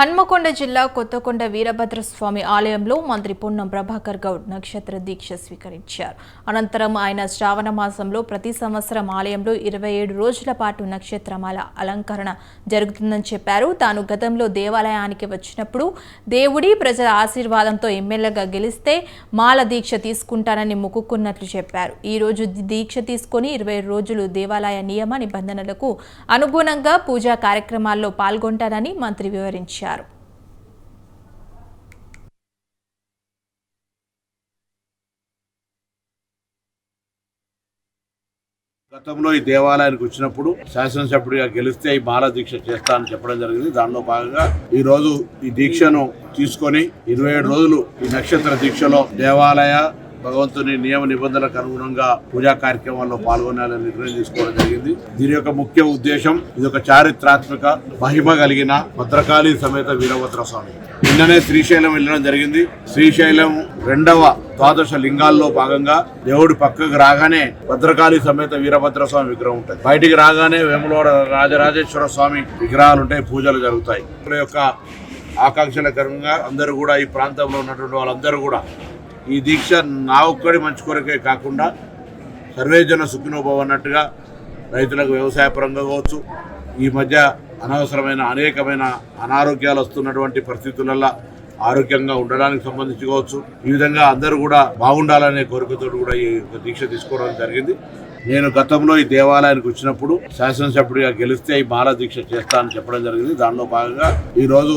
హన్మకొండ జిల్లా కొత్తకొండ వీరభద్రస్వామి ఆలయంలో మంత్రి పొన్నం ప్రభాకర్ గౌడ్ నక్షత్ర దీక్ష స్వీకరించారు. అనంతరం ఆయన శ్రావణ మాసంలో ప్రతి సంవత్సరం ఆలయంలో ఇరవై ఏడు రోజుల పాటు నక్షత్రమాల అలంకరణ జరుగుతుందని చెప్పారు. తాను గతంలో దేవాలయానికి వచ్చినప్పుడు దేవుడి ప్రజల ఆశీర్వాదంతో ఎమ్మెల్యేగా గెలిస్తే మాల దీక్ష తీసుకుంటానని మొక్కుకున్నట్లు చెప్పారు. ఈ రోజు దీక్ష తీసుకొని ఇరవై రోజులు దేవాలయ నియమ నిబంధనలకు అనుగుణంగా పూజా కార్యక్రమాల్లో పాల్గొంటానని మంత్రి వివరించారు. గతంలో ఈ దేవాలయానికి వచ్చినప్పుడు శాసనసభ్యుడిగా గెలిస్తే ఈ మాల దీక్ష చేస్తానని చెప్పడం జరిగింది. దానిలో భాగంగా ఈ రోజు ఈ దీక్షను తీసుకొని ఇరవై ఏడు రోజులు ఈ నక్షత్ర దీక్షలో దేవాలయ భగవంతుని నియమ నిబంధనలకు అనుగుణంగా పూజా కార్యక్రమాల్లో పాల్గొనాలని నిర్ణయం తీసుకోవడం జరిగింది. దీని యొక్క ముఖ్య ఉద్దేశం ఇది ఒక చారిత్రాత్మక మహిమ కలిగిన భద్రకాళి సమేత వీరభద్ర స్వామి. నిన్ననే శ్రీశైలం వెళ్ళడం జరిగింది. శ్రీశైలం రెండవ ద్వాదశ లింగాల్లో భాగంగా దేవుడి పక్కకు రాగానే భద్రకాళి సమేత వీరభద్ర స్వామి విగ్రహం ఉంటుంది. బయటికి రాగానే వేములవాడ రాజరాజేశ్వర స్వామి విగ్రహాలు ఉంటాయి పూజలు జరుగుతాయి. యొక్క ఆకాంక్షల కరంగా అందరూ కూడా ఈ ప్రాంతంలో ఉన్నటువంటి వాళ్ళందరూ కూడా ఈ దీక్ష నా ఒక్కడి మంచి కొరకే కాకుండా సర్వేజన సుఖినోభవ అన్నట్టుగా రైతులకు వ్యవసాయపరంగా కావచ్చు ఈ మధ్య అనవసరమైన అనేకమైన అనారోగ్యాలు వస్తున్నటువంటి పరిస్థితులలో ఆరోగ్యంగా ఉండడానికి సంబంధించి కావచ్చు ఈ విధంగా అందరూ కూడా బాగుండాలనే కోరికతో కూడా ఈ దీక్ష తీసుకోవడం జరిగింది. నేను గతంలో ఈ దేవాలయానికి వచ్చినప్పుడు శాసనసభ్యుడిగా గెలిస్తే ఈ మాల దీక్ష చేస్తానని చెప్పడం జరిగింది. దానిలో భాగంగా ఈరోజు